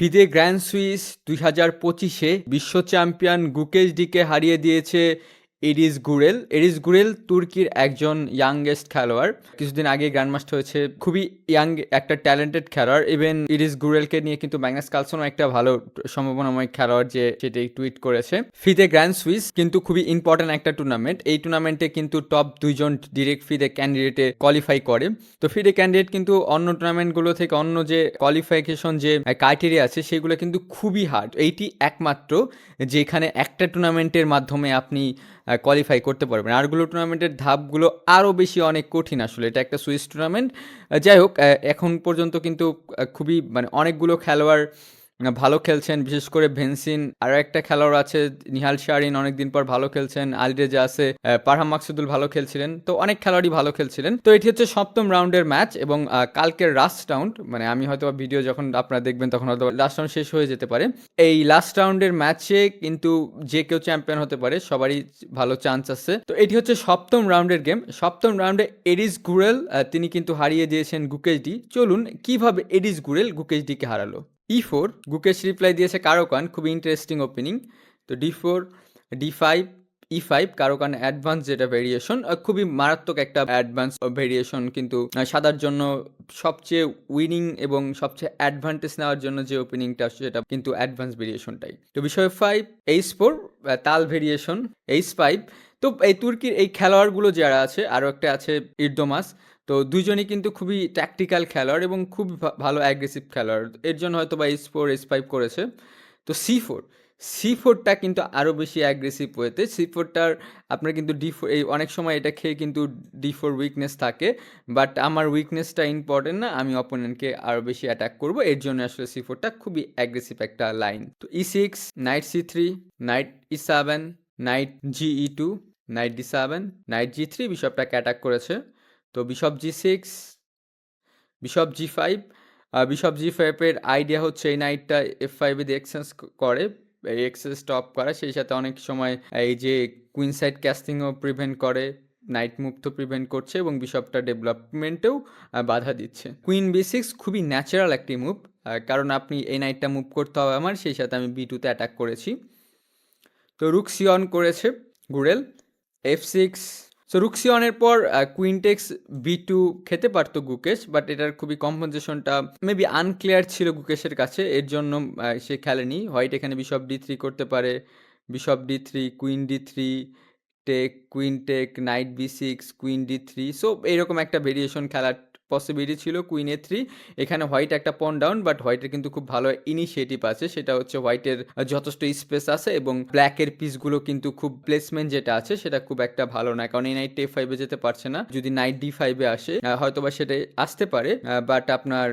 FIDE grand Swiss দুই হাজার পঁচিশে বিশ্ব চ্যাম্পিয়ন গুকেশ ডিকে হারিয়ে দিয়েছে এরিস গুরেল। এরিস গুরেল তুর্কির একজন ইয়াংগেস্ট খেলোয়াড়। কিছুদিন আগে গ্র্যান্ডমাস্টার হয়েছে, খুবই ইয়াং একটা ট্যালেন্টেড খেলোয়াড়। ইভেন ইরিস গুরেলকে নিয়ে কিন্তু ম্যাগনাস কালসনও একটা ভালো সম্ভাবনাময় খেলোয়াড় যে সেটি টুইট করেছে। ফিদে গ্র্যান্ড সুইস কিন্তু খুবই ইম্পর্ট্যান্ট একটা টুর্নামেন্ট এই টুর্নামেন্টে কিন্তু টপ দুইজন ডিরেক্ট ফিদে ক্যান্ডিডেটে কোয়ালিফাই করে। তো ফিদে ক্যান্ডিডেট কিন্তু অন্য টুর্নামেন্টগুলো থেকে অন্য যে কোয়ালিফিকেশন যে ক্রাইটেরিয়া আছে, সেগুলো কিন্তু খুবই হার্ড এইটি একমাত্র যেখানে একটা টুর্নামেন্টের মাধ্যমে আপনি কোয়ালিফাই করতে পারবেন। আরগুলো টুর্নামেন্টের ধাপগুলো আরও বেশি অনেক কঠিন আসলে। এটা একটা সুইস টুর্নামেন্ট যাই হোক এখন পর্যন্ত কিন্তু খুবই মানে অনেকগুলো খেলোয়াড় ভালো খেলছেন, বিশেষ করে ভেনসিন। আরও একটা খেলোয়াড় আছে, নিহাল শাহরিন, অনেকদিন পর ভালো খেলছেন। আলরেজা আছে পারহাম মাকসুদুল ভালো খেলছিলেন। তো অনেক খেলোয়াড়ই ভালো খেলছিলেন। তো এটি হচ্ছে সপ্তম রাউন্ডের ম্যাচ এবং কালকের লাস্ট রাউন্ড মানে আমি হয়তো ভিডিও যখন আপনারা দেখবেন তখন হয়তো লাস্ট রাউন্ড শেষ হয়ে যেতে পারে। এই লাস্ট রাউন্ডের ম্যাচে কিন্তু যে কেউ চ্যাম্পিয়ন হতে পারে, সবারই ভালো চান্স আছে। তো এটি হচ্ছে সপ্তম রাউন্ডের গেম সপ্তম রাউন্ডে এডিস গুরেল তিনি কিন্তু হারিয়ে দিয়েছেন গুকেশ ডি চলুন, কীভাবে এডিস গুরেল গুকেশ ডিকে হারালো? ই ফোর গুকেশ রিপ্লাই দিয়েছে কারোকান খুবই ইন্টারেস্টিং ওপেনিং তো D four D five E five Caro Kann advance যেটা ভেরিয়েশন খুবই মারাত্মক একটা অ্যাডভান্স ভেরিয়েশন কিন্তু সাদার জন্য সবচেয়ে উইনিং এবং সবচেয়ে অ্যাডভান্টেজ নেওয়ার জন্য যে ওপেনিংটা সেটা কিন্তু অ্যাডভান্স ভেরিয়েশনটাই তো বিষয় ফাইভ এইচ ফোর তাল ভেরিয়েশন এইচ ফাইভ তো এই তুর্কির এই খেলোয়াড়গুলো যারা আছে, আরও একটা আছে ইরদোমাস তো দুইজনই কিন্তু খুবই ট্যাকটিক্যাল খেলোয়াড় এবং খুব ভালো অ্যাগ্রেসিভ খেলোয়াড়। এর জন্য হয়তো বা এইচ ফোর এইচ ফাইভ করেছে। তো সি ফোর সি ফোরটা কিন্তু আরও বেশি অ্যাগ্রেসিভ ওয়েতে সি ফোরটার আপনার কিন্তু ডি ফোর এই অনেক সময় এটা খেয়ে কিন্তু ডি ফোর উইকনেস থাকে। বাট আমার উইকনেসটা ইম্পর্টেন্ট না, আমি অপোনেন্টকে আরও বেশি অ্যাটাক করব। এর জন্য আসলে সি ফোরটা খুবই অ্যাগ্রেসিভ একটা লাইন তো E six knight C three knight E seven knight G E two knight D seven knight G three বিশপটাকে attack করেছে। তো bishop G six bishop G five bishop G ফাইভের আইডিয়া হচ্ছে এই নাইটটা F ফাইভে দিয়ে exchange করে access stop করা। সেই সাথে অনেক সময় এই যে কুইন সাইড ক্যাস্টিংও প্রিভেন্ট করে নাইট মুভ তো প্রিভেন্ট করছে এবং বিশপটা ডেভেলপমেন্টেও বাধা দিচ্ছে। কুইন বি সিক্স খুবই ন্যাচারাল একটি মুভ কারণ আপনি এই নাইটটা মুভ করতে হবে আমার, সেই সাথে আমি বি টুতে অ্যাটাক করেছি। তো রুক্সিয়ন করেছে গুরেল এফ সিক্স সো রুক্সিয়নের পর কুইনটেক্স বি টু খেতে পারত গুকেশ বাট এটার খুবই কম্পনসেশনটা মেবি আনক্লিয়ার ছিল গুকেশের কাছে, এর জন্য সে খেলেনি। হোয়াইট এখানে বিশপ ডি থ্রি করতে পারে। Bishop D three queen D three take queen take knight B six queen D three so এইরকম একটা ভেরিয়েশন খেলার পসিবিলিটি ছিল কুইন এ থ্রি এখানে হোয়াইট একটা পন ডাউন বাট হোয়াইটের কিন্তু খুব ভালো ইনিশিয়েটিভ আছে। সেটা হচ্ছে হোয়াইটের যথেষ্ট স্পেস আছে এবং ব্ল্যাকের পিসগুলো কিন্তু খুব প্লেসমেন্ট যেটা আছে, সেটা খুব একটা ভালো না। কারণ এই নাইট এ ফাইভে যেতে পারছে না। যদি নাইট ডি ফাইভে আসে হয়তো হয়তোবা সেটা আসতে পারে বাট আপনার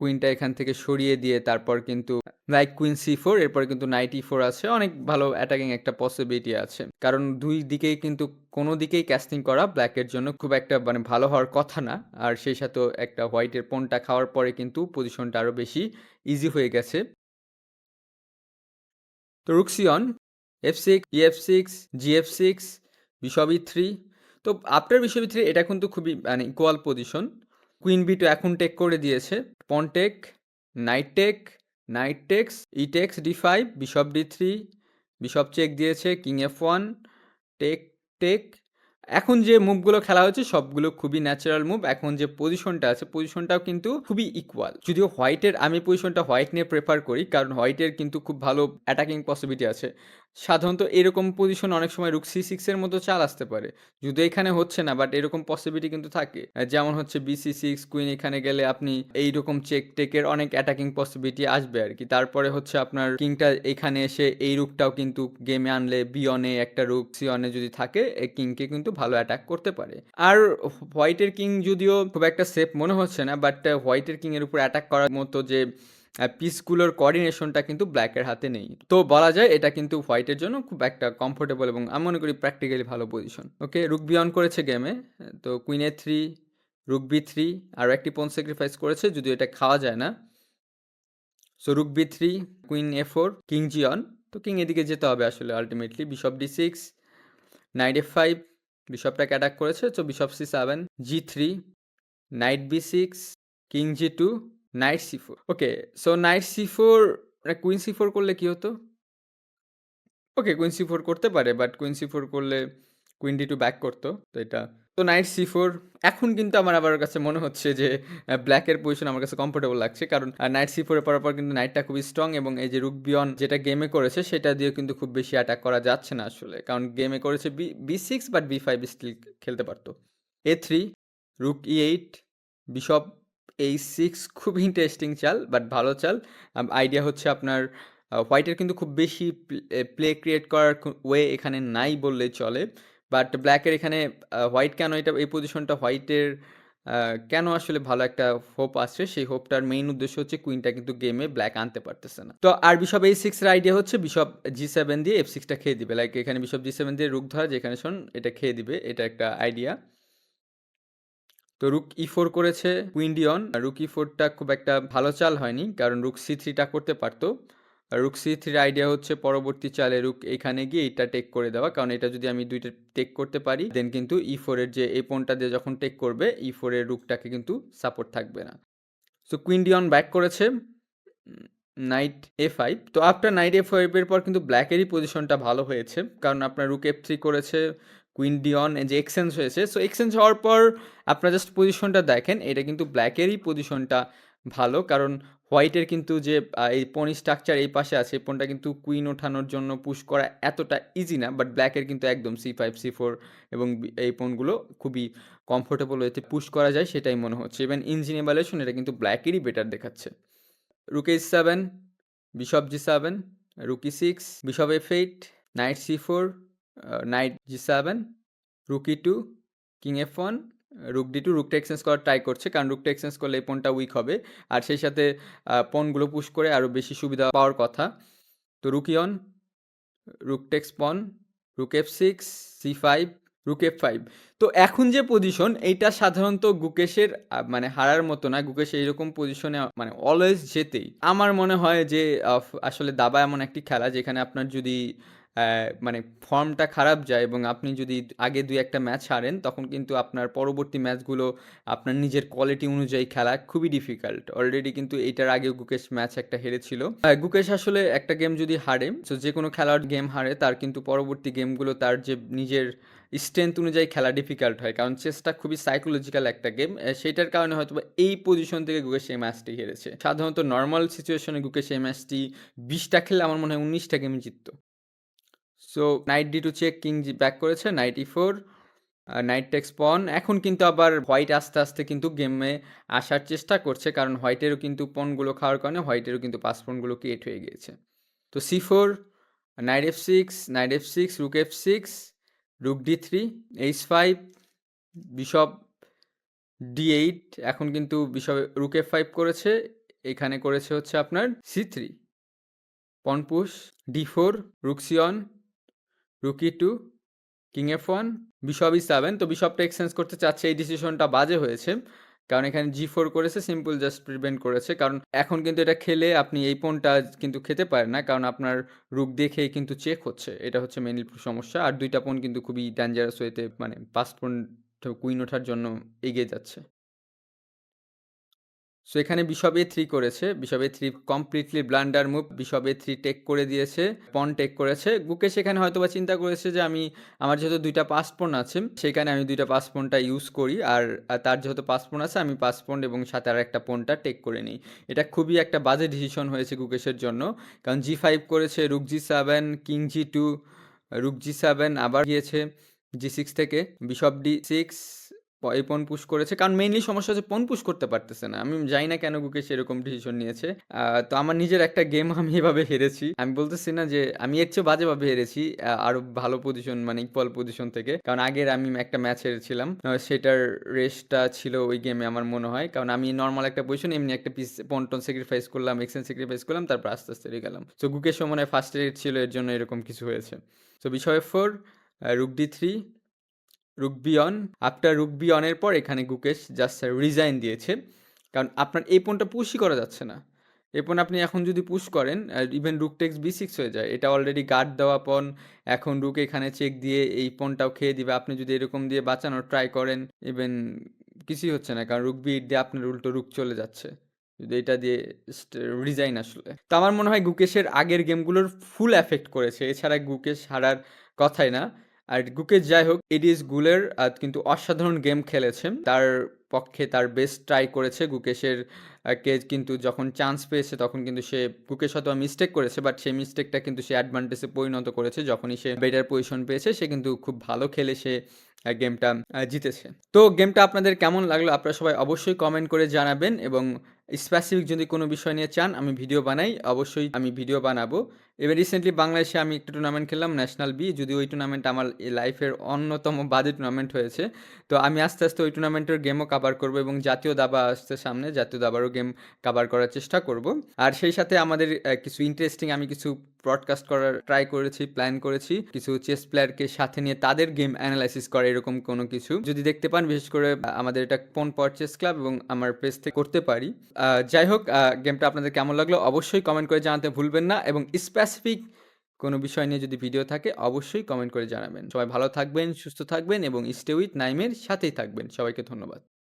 কুইনটা এখান থেকে সরিয়ে দিয়ে তারপর কিন্তু লাইক কুইন সি ফোর এরপর কিন্তু নাইট ই ফোর আছে। অনেক ভালো অ্যাটাকিং একটা পসিবিলিটি আছে। কারণ দুই দিকেই কিন্তু কোনো দিকেই ক্যাস্টিং করা ব্ল্যাকের জন্য খুব একটা মানে ভালো হওয়ার কথা না। আর সেই সাথে একটা হোয়াইটের পনটা খাওয়ার পরে কিন্তু পজিশনটা আরও বেশি ইজি হয়ে গেছে। তো রুক্সিয়ন F six E F six G F six bishop B three তো আফটার বিশবি থ্রি এটা কিন্তু খুবই মানে equal position queen B two এখন টেক করে দিয়েছে। Pawn take knight take knight takes E takes D five bishop D three bishop check দিয়েছে king F one take take এখন যে মুভগুলো খেলা হচ্ছে সবগুলো খুবই ন্যাচারাল মুভ এখন যে পজিশনটা আছে পজিশনটাও কিন্তু খুবই ইকুয়াল যদিও হোয়াইটের আমি পজিশনটা হোয়াইট নিয়ে প্রেফার করি, কারণ হোয়াইটের কিন্তু খুব ভালো অ্যাটাকিং পসিবিলিটি আছে। সাধারণত এরকম পজিশন অনেক সময় রুক সি সিক্সের মতো চাল আসতে পারে। যদি এখানে হচ্ছে না বাট এরকম পসিবিলিটি কিন্তু থাকে। যেমন হচ্ছে বিসি সিক্স কুইন এখানে গেলে আপনি এইরকম চেক টেকের অনেক অ্যাটাকিং পসিবিলিটি আসবে আর কি। তারপরে হচ্ছে আপনার কিংটা এখানে এসে এই রুকটাও কিন্তু গেমে আনলে বিয়নে একটা রুক সিয়নে যদি থাকে, এই কিংকে কিন্তু ভালো অ্যাটাক করতে পারে। আর হোয়াইটের কিং যদিও খুব একটা সেফ মনে হচ্ছে না বাট হোয়াইটের কিং এর উপর অ্যাটাক করার মতো যে পিসগুলোর কোঅর্ডিনেশনটা কিন্তু ব্ল্যাকের হাতে নেই। তো বলা যায় এটা কিন্তু হোয়াইটের জন্য খুব একটা কমফোর্টেবল এবং আমি মনে করি প্র্যাকটিক্যালি ভালো পজিশন ওকে রুক বিয়ন করেছে গেমে তো queen A three rook B three আরও একটি পোন স্যাক্রিফাইস করেছে, যদিও এটা খাওয়া যায় না। So rook B three queen A four king G one তো কিং এদিকে যেতে হবে আসলে ultimately bishop D six knight F five বিশপটাকে attack করেছে। তো bishop C seven G three knight B six king G two knight C four. Okay so knight C four মানে queen C four করলে কি হতো? ওকে, কুইন সি ফোর করতে পারে but queen C four করলে queen D two back করতো, তো এটা। তো নাইট সি ফোর, এখন কিন্তু আমার আবার কাছে মনে হচ্ছে যে ব্ল্যাকের পজিশন আমার কাছে কমফোর্টেবল লাগছে, কারণ নাইট সি ফোরে পরার পর কিন্তু নাইটটা খুবই স্ট্রং এবং এই যে রুক বিয়ন যেটা গেমে করেছে, সেটা দিয়ে কিন্তু খুব বেশি অ্যাটাক করা যাচ্ছে না আসলে। কারণ গেমে করেছে B B six but B five still খেলতে পারতো। A three rook E eight bishop E six খুব ইন্টারেস্টিং চাল বাট ভালো চাল। আইডিয়া হচ্ছে আপনার হোয়াইটের কিন্তু খুব বেশি প্লে ক্রিয়েট করার ওয়ে এখানে নাই বললেই চলে। বাট ব্ল্যাকের এখানে হোয়াইট কেন এটা, এই পজিশনটা হোয়াইটের কেন আসলে ভালো একটা হোপ আসছে? সেই হোপটার মেইন উদ্দেশ্য হচ্ছে কুইনটা কিন্তু গেমে ব্ল্যাক আনতে পারতেছে না। তো আর বিশপ এই সিক্সের আইডিয়া হচ্ছে বিশপ জি সেভেন দিয়ে এফ সিক্সটা খেয়ে দিবে। লাইক এখানে বিশপ জি সেভেন দিয়ে রুক ধরা, যেখানে শোন, এটা খেয়ে দিবে, এটা একটা আইডিয়া তো রুক ই ফোর করেছে কুইন্ডিয়ন। রুক ই ফোরটা খুব একটা ভালো চাল হয়নি, কারণ রুক সি থ্রিটা করতে পারতো। রুক সি থ্রির আইডিয়া হচ্ছে পরবর্তী চালে রুক এখানে গিয়ে এটা টেক করে দেওয়া, কারণ এটা যদি আমি দুইটা টেক করতে পারি দেন কিন্তু ই ফোরের যে এই পোনটা দিয়ে যখন টেক করবে ই ফোরের রুকটাকে কিন্তু সাপোর্ট থাকবে না। সো কুইন্ডিয়ন ব্যাক করেছে নাইট এ ফাইভ তো আফটার নাইট এ ফাইভের পর কিন্তু ব্ল্যাকেরই পজিশনটা ভালো হয়েছে, কারণ আপনার রুক এফ থ্রি করেছে কুইন ডিয়ন যে এক্সচেঞ্জ হয়েছে। সো এক্সচেঞ্জ হওয়ার পর আপনারা জাস্ট পজিশনটা দেখেন, এটা কিন্তু ব্ল্যাকেরই পজিশনটা ভালো, কারণ হোয়াইটের কিন্তু যে এই পনি স্ট্রাকচার এই পাশে আছে পনটা কিন্তু কুইন ওঠানোর জন্য পুশ করা এতটা ইজি না বাট ব্ল্যাকের কিন্তু একদম সি ফাইভ সি ফোর এবং এই পনগুলো খুবই কমফোর্টেবল হয়েছে পুশ করা যায়, সেটাই মনে হচ্ছে। ইভেন ইঞ্জিন এভালুয়েশন এটা কিন্তু ব্ল্যাকেরই বেটার দেখাচ্ছে। Rook E seven bishop G seven rook E six bishop F eight knight C four knight G seven rook E two king F one rook D two রুকটা exchange করার try করছে। কারণ রুকটা exchange করলে এই পনটা week হবে। আর সেই সাথে পনগুলো push করে আরও বেশি সুবিধা পাওয়ার কথা। তো rookie on rook takes pawn rook F six C five rook F five তো এখন যে পজিশন এইটা সাধারণত গুকেশের মানে হারার মতো না। গুকেশ এইরকম পজিশনে মানে অলওয়েজ যেতেই। আমার মনে হয় যে আসলে দাবা এমন একটি খেলা যেখানে আপনার যদি মানে ফর্মটা খারাপ যায় এবং আপনি যদি আগে দুই একটা ম্যাচ হারেন, তখন কিন্তু আপনার পরবর্তী ম্যাচগুলো আপনার নিজের কোয়ালিটি অনুযায়ী খেলা খুবই ডিফিকাল্ট অলরেডি কিন্তু এটার আগেও গুকেশ ম্যাচ একটা হেরেছিল। গুকেশ আসলে একটা গেম যদি হারে তো যে কোনো খেলার গেম হারে, তার কিন্তু পরবর্তী গেমগুলো তার যে নিজের স্ট্রেংথ অনুযায়ী খেলা ডিফিকাল্ট হয়, কারণ চেসটা খুবই সাইকোলজিক্যাল একটা গেম সেটার কারণে হয়তো এই পজিশন থেকে গুকেশ এই ম্যাচটি হেরেছে। সাধারণত নর্মাল সিচুয়েশনে গুকেশ এই ম্যাচটি বিশটা খেললে আমার মনে হয় উনিশটা game জিততো। So knight D two check king back করেছে knight E four knight takes pawn এখন কিন্তু আবার হোয়াইট আস্তে আস্তে কিন্তু গেমে আসার চেষ্টা করছে, কারণ হোয়াইটেরও কিন্তু পনগুলো খাওয়ার কারণে হোয়াইটেরও কিন্তু পাঁচ পনগুলো ক্রিয়েট হয়ে গিয়েছে। তো C four knight F six knight F six rook F six rook D three H five bishop D eight এখন কিন্তু বিশপ রুক এফ ফাইভ করেছে, এখানে করেছে হচ্ছে আপনার C three pawn push D four রুকসিয়ন rook E two king F one bishop E seven তো বিশপটা exchange করতে চাচ্ছে, এই ডিসিশনটা বাজে হয়েছে। কারণ এখানে জি ফোর করেছে সিম্পল জাস্ট প্রিভেন্ট করেছে। কারণ এখন কিন্তু এটা খেলে আপনি এই পোনটা কিন্তু খেতে পারেন না, কারণ আপনার রুক দেখেই কিন্তু চেক হচ্ছে। এটা হচ্ছে মেনলি সমস্যা। আর দুইটা পোন কিন্তু খুবই ডেঞ্জারাস ওয়েতে মানে পাঁচ পোন কুইন ওঠার জন্য এগিয়ে যাচ্ছে। সো এখানে বিশপ এ থ্রি করেছে। Bishop A three completely blunder move bishop A three take করে দিয়েছে পন টেক করেছে। বুকে সেখানে হয়তো বা চিন্তা করেছে যে আমি, আমার যেহেতু দুইটা পাসপোর্ট আছে, সেখানে আমি দুইটা পাসপোর্টটা ইউজ করি, আর তার যেহেতু পাসপোর্ট আছে, আমি পাসপোর্ট এবং সাথে আর একটা পোনটা টেক করে নিই। এটা খুবই একটা বাজে ডিসিশন হয়েছে গুকেশের জন্য। কারণ জি ফাইভ করেছে rook G seven king G two rook G seven আবার গিয়েছে জি সিক্স থেকে। বিশপ ডি সিক্স এই পন পুশ করেছে। কারণ মেইনলি সমস্যা হচ্ছে পন পুশ করতে পারতেছে না। আমি জানি না কেন গুকেশ এরকম ডিসিশন নিয়েছে। তো আমার নিজের একটা গেম আমি এভাবে হেরেছি। আমি বলতেছি না যে, আমি এর চেয়ে বাজেভাবে হেরেছি আরও ভালো পজিশন মানে ইকুয়াল পজিশন থেকে। কারণ আগের আমি একটা ম্যাচ হেরেছিলাম সেটার রেসটা ছিল ওই গেমে আমার মনে হয়। কারণ আমি নর্মাল একটা পজিশন এমনি একটা পিস পন্টন স্যাক্রিফাইস করলাম এক্সেন্স স্যাক্রিফাইস করলাম, তারপর আস্তে আস্তে গেলাম। তো মনে হয় ফার্স্ট রেট ছিল, এর জন্য এরকম কিছু হয়েছে। তো বিষয় ফোর রুক ডি থ্রি রুকবিয়ন, আফটার রুকবিয়নের পর এখানে গুকেশ জাস্ট রিজাইন দিয়েছে। কারণ আপনার এই পনটা পুশই করা যাচ্ছে না। এই পণ আপনি এখন যদি পুশ করেন even rook takes b six হয়ে যায়, এটা অলরেডি গার্ড দেওয়া পণ, এখন রুক এখানে চেক দিয়ে এই পণটাও খেয়ে দিবে। আপনি যদি এরকম দিয়ে বাঁচানোর ট্রাই করেন ইভেন কিছুই হচ্ছে না, কারণ রুক বি দিয়ে আপনার উল্টো রুক চলে যাচ্ছে। যদি এটা দিয়ে রিজাইন আসলে। তো আমার মনে হয় গুকেশের আগের গেমগুলোর ফুল এফেক্ট করেছে। এছাড়া গুকেশ হারার কথাই না। আর গুকেশ যাই হোক এডিস গুলের কিন্তু অসাধারণ গেম খেলেছে। তার পক্ষে তার বেস্ট ট্রাই করেছে গুকেশের কে কিন্তু যখন চান্স পেয়েছে তখন কিন্তু সে, গুকেশ হয়তো মিস্টেক করেছে বাট সেই মিস্টেকটা কিন্তু সে অ্যাডভান্টেজে পরিণত করেছে। যখনই সে বেটার পজিশন পেয়েছে, সে কিন্তু খুব ভালো খেলে সে গেমটা জিতেছে। তো গেমটা আপনাদের কেমন লাগল আপনারা সবাই অবশ্যই কমেন্ট করে জানাবেন এবং স্পেসিফিক যদি কোনো বিষয় নিয়ে চান, আমি ভিডিও বানাই। অবশ্যই আমি ভিডিও বানাবো। এবার রিসেন্টলি বাংলাদেশে আমি একটা টুর্নামেন্ট খেললাম ন্যাশনাল বি যদি ওই টুর্নামেন্ট আমার লাইফের অন্যতম বাজে টুর্নামেন্ট হয়েছে। তো আমি আস্তে আস্তে ওই টুর্নামেন্টের গেমও কাভার করব এবং জাতীয় দাবা আসছে সামনে, জাতীয় দাবারও গেম কাভার করার চেষ্টা করব। আর সেই সাথে আমাদের কিছু ইন্টারেস্টিং আমি কিছু ব্রডকাস্ট করার ট্রাই করেছি প্ল্যান করেছি। কিছু চেস প্লেয়ারকে সাথে নিয়ে তাদের গেম অ্যানালাইসিস করে, এরকম কোনো কিছু। যদি দেখতে পান, বিশেষ করে আমাদের এটা কোন পর চেস ক্লাব এবং আমার পেজ থেকে করতে পারি। যাই হোক গেমটা আপনাদের কেমন লাগল অবশ্যই কমেন্ট করে জানাতে ভুলবেন না এবং স্পেসিফিক কোনো বিষয় নিয়ে যদি ভিডিও থাকে, অবশ্যই কমেন্ট করে জানাবেন। সবাই ভালো থাকবেন, সুস্থ থাকবেন এবং স্টে উইথ নাইমের সাথেই থাকবেন। সবাইকে ধন্যবাদ।